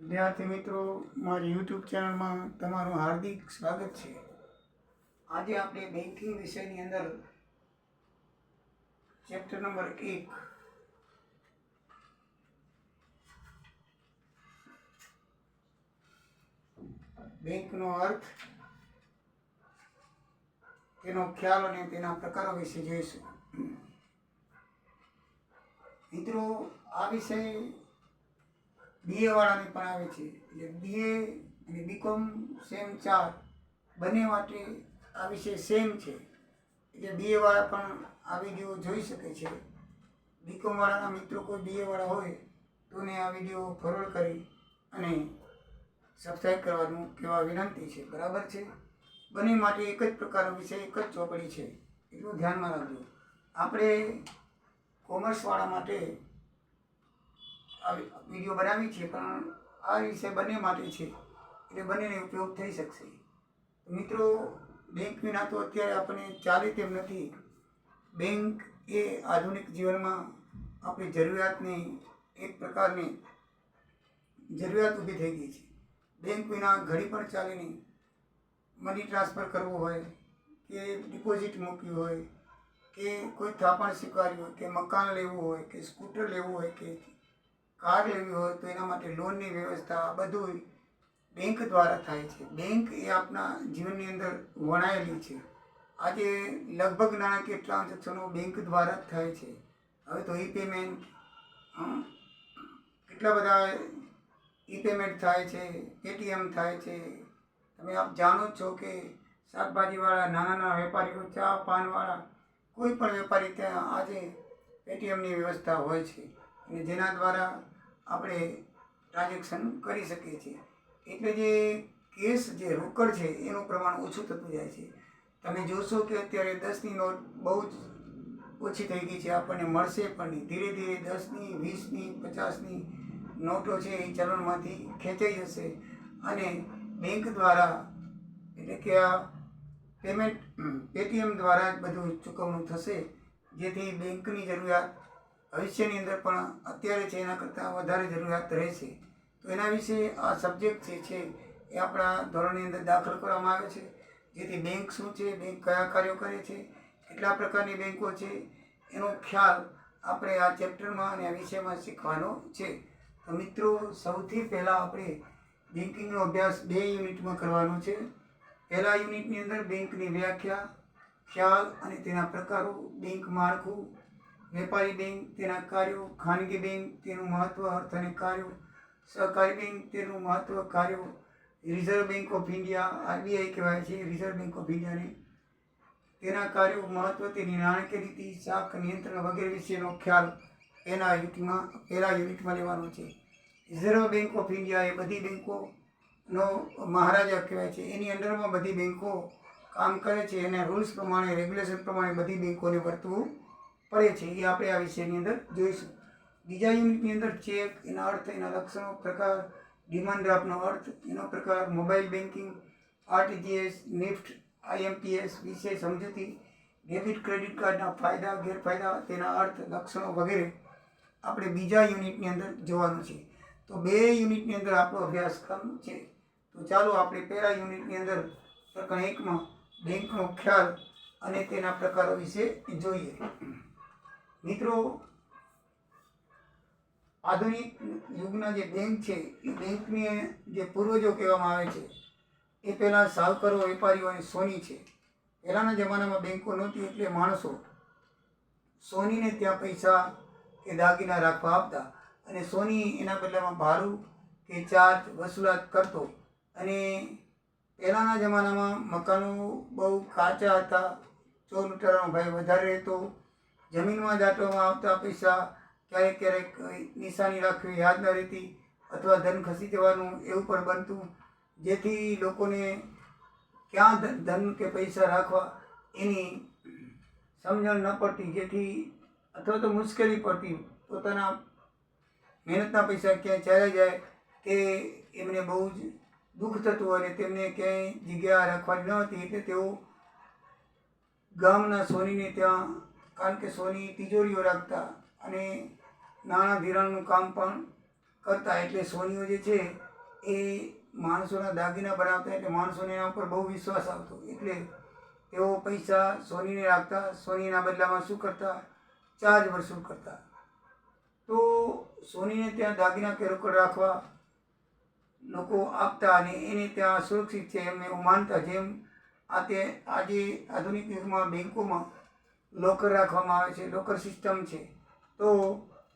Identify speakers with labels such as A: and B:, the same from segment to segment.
A: વિદ્યાર્થી મિત્રો, મારી યુટ્યુબ ચેનલમાં તમારું હાર્દિક સ્વાગત છે. આજે આપણે બેન્કિંગ વિષયની અંદર ચેપ્ટર નંબર એક બેંકનો અર્થ, તેનો ખ્યાલ અને તેના પ્રકારો વિશે જોઈશું. મિત્રો, આ વિષય બીએ વાળાને પણ આવે છે. એટલે બીએ અને બીકોમ સેમ ચાર બંને માટે આ વિષય સેમ છે. એટલે બીએ વાળા પણ આ વીડિયો જોઈ શકે છે. બીકોમ વાળાના મિત્રો કોઈ બીએ વાળા હોય, તો ને આ વીડિયો ફોરવર્ડ કરી અને સબસ્ક્રાઈબ કરવાનું કહેવા વિનંતી છે. બરાબર છે? બંને માટે એક જ પ્રકારનો વિષય, એક જ ચોપડી છે. એટલું ધ્યાનમાં રાખજો. આપણે કોમર્સવાળા માટે વીડિયો બનાવી છે, પણ આ વિષય બંને માટે છે. એટલે બંનેને ઉપયોગ થઈ શકશે. મિત્રો બેંક વિના તો અત્યારે આપણને ચાલે તેમ નથી. બેંક એ આધુનિક જીવનમાં આપણી જરૂરિયાતની એક પ્રકારની જરૂરિયાત ઊભી થઈ ગઈ છે. બેંક વિના ઘડી પણ ચાલે નહીં. મની ટ્રાન્સફર કરવું હોય, કે ડિપોઝિટ મૂકવી હોય, કે કોઈ થાપણ સ્વીકાર્યું હોય, કે મકાન લેવું હોય, કે સ્કૂટર લેવું હોય, કે કાર લેવી હોય તો એના માટે લોનની વ્યવસ્થા બધું બેંક દ્વારા થાય છે. બેંક એ આપણા જીવનની અંદર વણાયેલી છે. આજે લગભગ નાણાકીય ટ્રાન્ઝેક્શનો બેંક દ્વારા જ થાય છે. હવે તો ઈ પેમેન્ટ કેટલા બધા ઈ પેમેન્ટ થાય છે પેટીએમ થાય છે. તમે આપ જાણો છો કે શાકભાજીવાળા નાના નાના વેપારીઓ ચા પાનવાળા કોઈ પણ વેપારી ત્યાં આજે પેટીએમની વ્યવસ્થા હોય છે. અને જેના દ્વારા આપણે ટ્રાન્ઝેક્શન કરી શકીએ છીએ. એટલે જે કેસ જે રોકડ છે, એનું પ્રમાણ ઓછું થતું જાય છે. તમે જોશો કે અત્યારે દસની નોટ બહુ જ ઓછી થઈ ગઈ છે, આપણને મળશે પણ નહીં. ધીરે ધીરે દસની, વીસની, પચાસની નોટો છે, એ ચલણમાંથી ખેંચાઈ જશે. અને બેંક દ્વારા, એટલે કે આ પેમેન્ટ પેટીએમ દ્વારા જ બધું ચૂકવણું થશે. જેથી બેંકની જરૂરિયાત ભવિષ્યની અંદર પણ અત્યારે છે એના કરતાં વધારે જરૂરિયાત રહેશે. તો એના વિશે આ સબ્જેક્ટ જે છે એ આપણા ધોરણની અંદર દાખલ કરવામાં આવે છે. જેથી બેંક શું છે, બેંક કયા કાર્યો કરે છે, કેટલા પ્રકારની બેંકો છે, એનો ખ્યાલ આપણે આ ચેપ્ટરમાં અને આ વિષયમાં શીખવાનો છે. તો મિત્રો, સૌથી પહેલાં આપણે બેન્કિંગનો અભ્યાસ બે યુનિટમાં કરવાનો છે. પહેલા યુનિટની અંદર બેંકની વ્યાખ્યા, ખ્યાલ અને તેના પ્રકારો, બેંક માળખું વેપારી બેંક તેના કાર્યો, ખાનગી બેંક તેનું મહત્ત્વ અર્થ અને કાર્યો, સહકારી બેંક તેનું મહત્ત્વ કાર્યો, reserve bank of India, RBI કહેવાય છે, રિઝર્વ બેંક ઓફ ઇન્ડિયાને તેના કાર્યો મહત્ત્વ તેની નાણાકીય નીતિ શાખ નિયંત્રણ વગેરે વિશેનો ખ્યાલ એના યુનિટમાં, પહેલા યુનિટમાં લેવાનો છે. રિઝર્વ બેંક ઓફ ઇન્ડિયા એ બધી બેંકોનો મહારાજા કહેવાય છે. એની અંડરમાં બધી બેંકો કામ કરે છે એના રૂલ્સ પ્રમાણે, રેગ્યુલેશન પ્રમાણે બધી બેંકોને વર્તવું પડે છે, એ આપણે આ વિષયની અંદર જોઈશું. બીજા યુનિટની અંદર ચેક એના અર્થ, એના લક્ષણો, પ્રકાર ડિમાન્ડ ડ્રાફ્ટનો અર્થ, એનો પ્રકાર mobile banking RTGS NEFT IMPS વિશે સમજૂતી ડેબિટ ક્રેડિટ કાર્ડના ફાયદા, ગેરફાયદા, તેના અર્થ, લક્ષણો વગેરે આપણે બીજા યુનિટની અંદર જોવાનું છે. તો બે યુનિટની અંદર આપણો અભ્યાસક્રમ છે. તો ચાલો આપણે પહેલા યુનિટની અંદર પ્રકરણ એકમાં બેંકનો ખ્યાલ અને તેના પ્રકારો વિશે જોઈએ. મિત્રો, આધુનિક યુગના જે બેંક છે, એ બેંકને જે પૂર્વજો કહેવામાં આવે છે, એ પહેલાં સાવકરો, વેપારીઓ અને સોની છે. પહેલાંના જમાનામાં બેંકો નહોતી એટલે માણસો સોનીને ત્યાં પૈસા કે દાગીના રાખવા આપતા અને સોની એના બદલામાં ભાડું કે ચાર્જ વસૂલાત કરતો. અને પહેલાંના જમાનામાં મકાનો બહુ કાચા હતા ચોર લૂંટારાનો ભય વધારે રહેતો. જમીનમાં દાટવામાં આવતા પૈસા ક્યારેક ક્યારેક નિશાની રાખવી યાદ ન રહેતી અથવા ધન ખસી જવાનું એવું પણ બનતું, જેથી લોકોને ક્યાં ધન કે પૈસા રાખવા એની સમજણ ન પડતી, જેથી અથવા તો મુશ્કેલી પડતી, પોતાના મહેનતના પૈસા ક્યાંય ચાલ્યા જાય તે એમને બહુ જ દુઃખ થતું અને તેમને ક્યાંય જગ્યા રાખવાની ન હતી, એટલે તેઓ ગામના સોનીને ત્યાં કારણ કે સોની તિજોરીઓ રાખતા અને નાણાં ધિરાણનું કામ પણ કરતા એટલે સોનીઓ જે છે એ માણસોના દાગીના બનાવતા એટલે માણસોને એના ઉપર બહુ વિશ્વાસ આવતો. એટલે તેઓ પૈસા સોનીને રાખતા, સોનીના બદલામાં શું કરતા? ચાર્જ વસૂલ કરતા? તો સોનીને ત્યાં દાગીના કે રોકડ રાખવા લોકો આપતા અને એને ત્યાં સુરક્ષિત છે એમ એવું માનતા, જેમ આ તે આજે આધુનિક યુગમાં બેંકોમાં લોકર રાખવામાં આવે છે, લોકર સિસ્ટમ છે. તો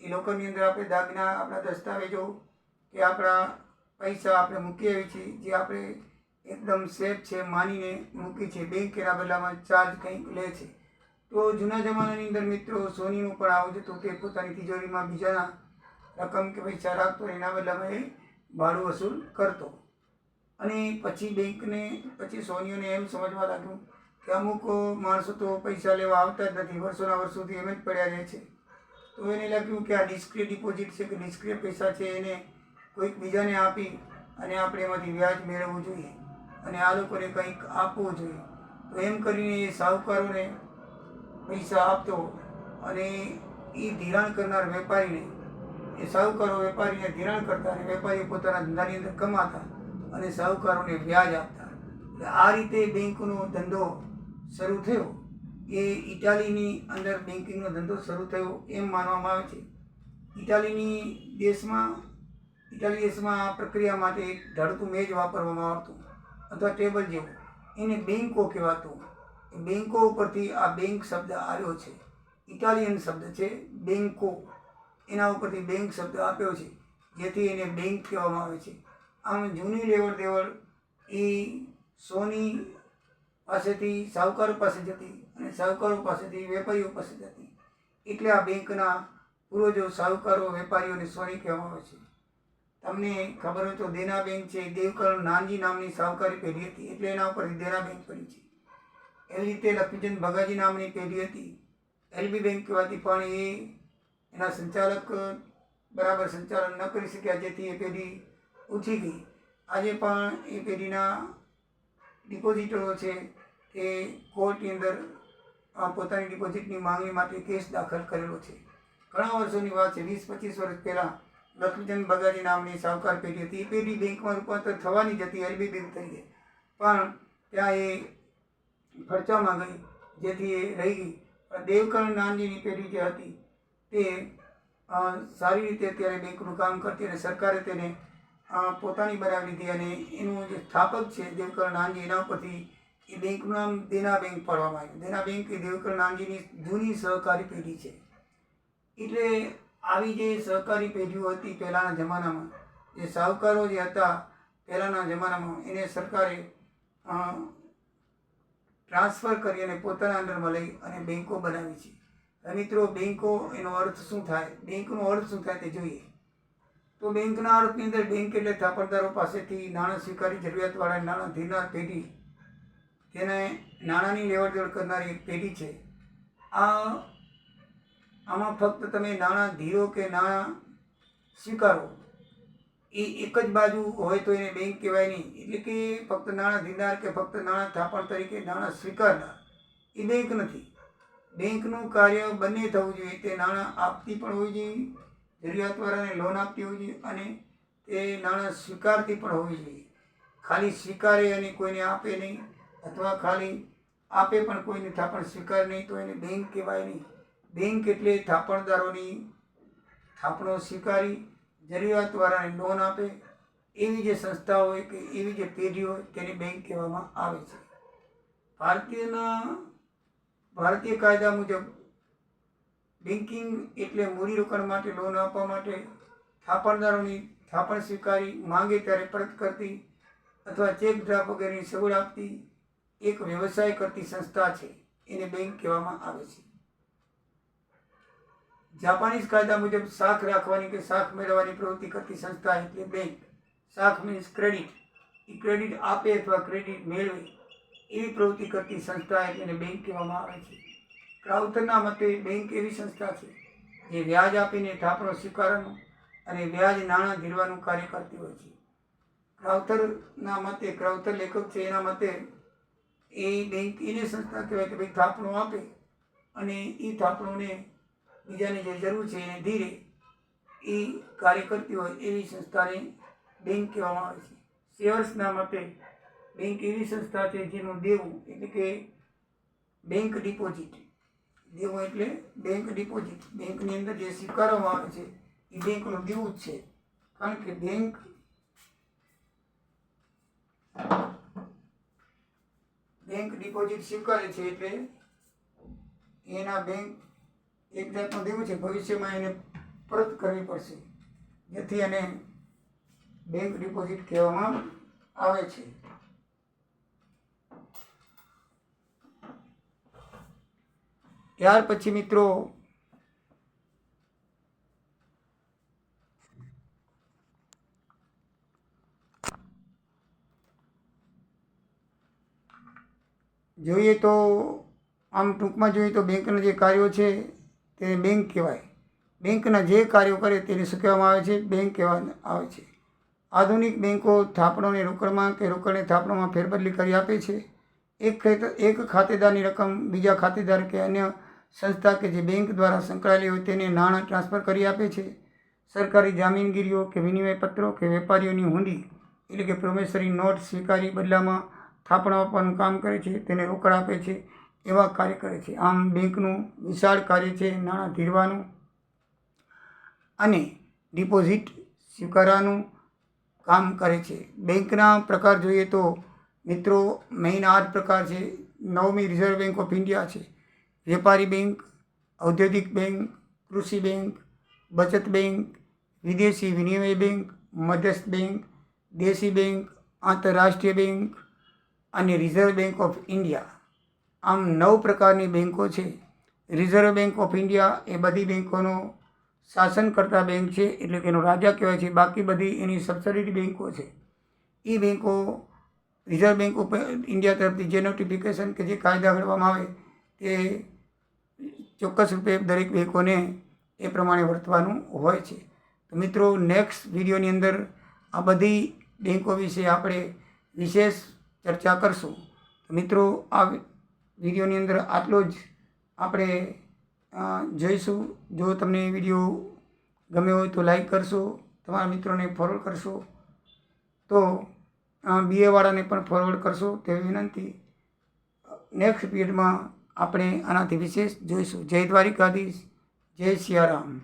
A: એ લોકરની અંદર આપણે દાગીના, આપણા દસ્તાવેજો કે આપણા પૈસા આપણે મૂકી આવી છીએ જે આપણે એકદમ સેફ છે, માનીને મૂકી છે બેંક એના બદલામાં ચાર્જ કંઈક લે છે. તો જૂના જમાનાની અંદર મિત્રો, સોનીનું પણ આવું હતું કે પોતાની તિજોરીમાં બીજાના રકમ કે પૈસા રાખતો એના બદલામાં એ ભાડું વસૂલ કરતો. અને પછી બેંકને, પછી સોનીઓને એમ સમજવા લાગ્યું કે અમુક માણસો તો પૈસા લેવા આવતા જ નથી. વર્ષોના વર્ષોથી એમ જ પડ્યા રહે છે. તો એને લાગ્યું કે આ ડિસ્ક્રિય ડિપોઝિટ છે કે ડિસ્ક્રિય પૈસા છે એને કોઈક બીજાને આપી અને આપણે એમાંથી વ્યાજ મેળવવું જોઈએ અને આ લોકોને કંઈક આપવું જોઈએ. તો એમ કરીને એ સાહુકારોને પૈસા આપતો અને એ ધિરાણ કરનાર વેપારીને, એ સાહુકારો વેપારીને ધિરાણ કરતા અને વેપારીઓ પોતાના ધંધાની અંદર કમાતા અને સાહુકારોને વ્યાજ આપતા. આ રીતે બેંકનો ધંધો શરૂ થયો. એ ઇટાલીની અંદર બેન્કિંગનો ધંધો શરૂ થયો એમ માનવામાં આવે છે. ઇટાલીની દેશમાં, ઇટાલી દેશમાં આ પ્રક્રિયા માટે એક ઢળતું મેજ વાપરવામાં આવતું, અથવા ટેબલ જેવું. એને બેંકો કહેવાતું. બેન્કો ઉપરથી આ બેંક શબ્દ આવ્યો છે. ઇટાલિયન શબ્દ છે બેન્કો એના ઉપરથી બેંક શબ્દ આપ્યો છે, જેથી એને બેંક કહેવામાં આવે છે. આમ જૂની લેવડ દેવડ એ સોની પાસેથી સાહુકારો પાસે જતી અને સાહુકારો પાસેથી વેપારીઓ પાસે જતી. એટલે આ બેંકના પૂર્વજો સાહુકારો વેપારીઓને સોની કહેવામાં આવે છે. તમને ખબર હોય તો દેના બેંક છે, દેવકરણ નાનજી નામની સાહુકારી પેઢી હતી. એટલે એના ઉપરથી દેના બેંક પડી છે. એવી રીતે લક્ષ્મીચંદ ભગાજી નામની પેઢી હતી. એલબી બેંક કહેવાતી, પણ એ એના સંચાલક, બરાબર સંચાલન ન કરી શક્યા. જેથી એ પેઢી ઉઠી ગઈ. આજે પણ એ પેઢીના ડિપોઝિટરો છે તે કોર્ટની અંદર પોતાની ડિપોઝિટની માંગણી માટે કેસ દાખલ કરેલો છે. ઘણા વર્ષોની વાત છે. વીસ, પચીસ વર્ષ પહેલાં લક્ષ્મીચંદ બગાજી નામની સાવકાર પેઢી હતી. એ પેઢી બેંકમાં રૂપાંતર થવાની જ હતી. એલબી બેંક તરીકે પણ ત્યાં એ ખર્ચામાં ગઈ જેથી એ રહી ગઈ. પણ દેવકરણ નાનજીની પેઢી જે હતી તે સારી રીતે અત્યારે બેંકનું કામ કરતી અને સરકારે તેને પોતાની બનાવી લીધી અને એનું જે સ્થાપક છે દેવકર નાનજી એના ઉપરથી એ બેંકનું નામ દેના બેંક પાડવામાં આવ્યું. દેના બેંક એ દેવકર નાનજીની જૂની સહકારી પેઢી છે. એટલે આવી જે સહકારી પેઢીઓ હતી પહેલાંના જમાનામાં, જે સાહુકારો જે હતા પહેલાંના જમાનામાં, એને સરકારે ટ્રાન્સફર કરી અને પોતાના અંડરમાં લઈ અને બેંકો બનાવી છે. મિત્રો, બેંકો એનો અર્થ શું થાય? બેંકનો અર્થ શું થાય તે જોઈએ. તો બેંકના અર્થની અંદર બેંક એટલે થાપણદારો પાસેથી નાણાં સ્વીકારી જરૂરિયાતવાળા નાણાં ધીરનાર પેઢી, તેને નાણાંની લેવડદેવડ કરનારી એક પેઢી છે. આ, આમાં ફક્ત તમે નાણાં ધીરો કે નાણાં સ્વીકારો, એ એક જ બાજુ હોય તો એને બેંક કહેવાય નહીં. એટલે કે ફક્ત નાણાં ધીરનાર કે ફક્ત નાણાં થાપણ તરીકે નાણાં સ્વીકારનાર, એ બેંક નથી. બેંકનું કાર્ય બંને થવું જોઈએ. તે નાણાં આપતી પણ હોવી જોઈએ જરૂરિયાતવાળાને લોન આપતી હોવી જોઈએ અને તે નાણાં સ્વીકારતી પણ હોવી જોઈએ ખાલી સ્વીકારે અને કોઈને આપે નહીં અથવા ખાલી આપે પણ કોઈને થાપણ સ્વીકારે નહીં તો એને બેંક કહેવાય નહીં. બેંક એટલે થાપણદારોની થાપણો સ્વીકારી જરૂરિયાતવાળાને લોન આપે. એવી જે સંસ્થા હોય કે એવી જે પેઢી હોય તેને બેંક કહેવામાં આવે છે. ભારતીયના, ભારતીય કાયદા મુજબ બેન્કિંગ એટલે મૂડીરોકાણ માટે લોન આપવા માટે થાપણદારોની થાપણ સ્વીકારી, માંગે ત્યારે પરત કરતી અથવા ચેક ડ્રાફ્ટ વગેરેની સગવડ આપતી એક વ્યવસાય કરતી સંસ્થા છે, એને બેંક કહેવામાં આવે છે. જાપાનીઝ કાયદા મુજબ શાખ રાખવાની કે શાખ મેળવવાની પ્રવૃત્તિ કરતી સંસ્થા એટલે બેંક શાખ મીન્સ ક્રેડિટ એ ક્રેડિટ આપે અથવા ક્રેડિટ મેળવે એવી પ્રવૃત્તિ કરતી સંસ્થા એટલે બેંક કહેવામાં આવે છે. ક્રાઉથરના મતે બેંક એવી સંસ્થા છે, જે વ્યાજ આપીને થાપણો સ્વીકારવાનું અને વ્યાજ નાણાં ધીરવાનું કાર્ય કરતી હોય છે. ક્રાઉતરના મતે ક્રાઉતર લેખક છે, એના મતે એ બેંક એને સંસ્થા કહેવાય કે ભાઈ થાપણો આપે અને એ થાપણોને બીજાને જે જરૂર છે એને ધીરે એ કાર્ય કરતી હોય એવી સંસ્થાને બેંક કહેવામાં આવે છે. શેયર્સના મતે બેંક એવી સંસ્થા છે, જેનું દેવું એટલે કે બેંક ડિપોઝિટ. દેવું એટલે બેંક ડિપોઝિટ બેંકની અંદર જે સ્વીકારવામાં આવે છે, એ બેંકનું દેવું જ છે. કારણ કે બેંક બેંક ડિપોઝિટ સ્વીકારે છે એટલે એના બેંક એક જાતનું દેવું છે, ભવિષ્યમાં એને પરત કરવી પડશે. જેથી એને બેંક ડિપોઝિટ કહેવામાં આવે છે. ત્યાર પછી મિત્રો, જોઈએ તો, આમ ટૂંકમાં જોઈએ તો બેંકના જે કાર્યો છે તેને બેંક કહેવાય. બેંકના જે કાર્યો કરે તેને શું કહેવામાં આવે છે? બેંક કહેવામાં આવે છે. આધુનિક બેંકો થાપણોને રોકડમાં કે રોકડને થાપણોમાં ફેરબદલી કરી આપે છે. એક એક ખાતેદારની રકમ બીજા ખાતેદાર કે અન્ય સંસ્થા કે જે બેંક દ્વારા સંકળાયેલી હોય તેને નાણાં ટ્રાન્સફર કરી આપે છે. સરકારી જામીનગીરીઓ કે વિનિમય પત્રો કે વેપારીઓની હુંડી એટલે કે પ્રોમેસરી નોટ સ્વીકારી બદલામાં થાપણો આપવાનું કામ કરે છે તેને રોકડ આપે છે એવા કાર્ય કરે છે. આમ બેંકનું વિશાળ કાર્ય છે નાણાં ધીરવાનું અને ડિપોઝિટ સ્વીકારવાનું કામ કરે છે. બેંકના પ્રકાર જોઈએ તો મિત્રો મેઇન આઠ પ્રકાર છે. નવમી રિઝર્વ બેંક ઓફ ઇન્ડિયા છે. વેપારી બેંક, ઔદ્યોગિક બેંક, કૃષિ બેંક, બચત બેંક, વિદેશી વિનિમય બેંક, મધ્યસ્થ બેંક, દેશી બેંક, આંતરરાષ્ટ્રીય બેંક અને રિઝર્વ બેંક ઓફ ઇન્ડિયા. આમ નવ પ્રકારની બેંકો છે. રિઝર્વ બેંક ઓફ ઇન્ડિયા એ બધી બેંકોનો શાસન કરતા બેંક છે, એટલે કે એનો રાજા કહેવાય છે. બાકી બધી એની સબસિડી બેંકો છે. એ બેંકો રિઝર્વ બેંક ઓફ ઇન્ડિયા તરફથી જે નોટિફિકેશન કે જે કાયદા ઘડવામાં આવે તે ચોક્કસ રૂપે દરેક બેંકોને એ પ્રમાણે વર્તવાનું હોય છે. તો મિત્રો નેક્સ્ટ વિડીયોની અંદર આ બધી બેન્કો વિશે આપણે વિશેષ ચર્ચા કરશું. તો મિત્રો, આ વિડીયોની અંદર આટલો જ આપણે જોઈશું. જો તમને વીડિયો ગમે હોય તો લાઈક કરશો, તમારા મિત્રોને ફોરવર્ડ કરશો, તો બીએવાળાને પણ ફોરવર્ડ કરશો. તેવી વિનંતી. નેક્સ્ટ પીરિયડમાં આપણે આનાથી વિશેષ જોઈશું. જય દ્વારિકાધીશ. જય સિયારામ.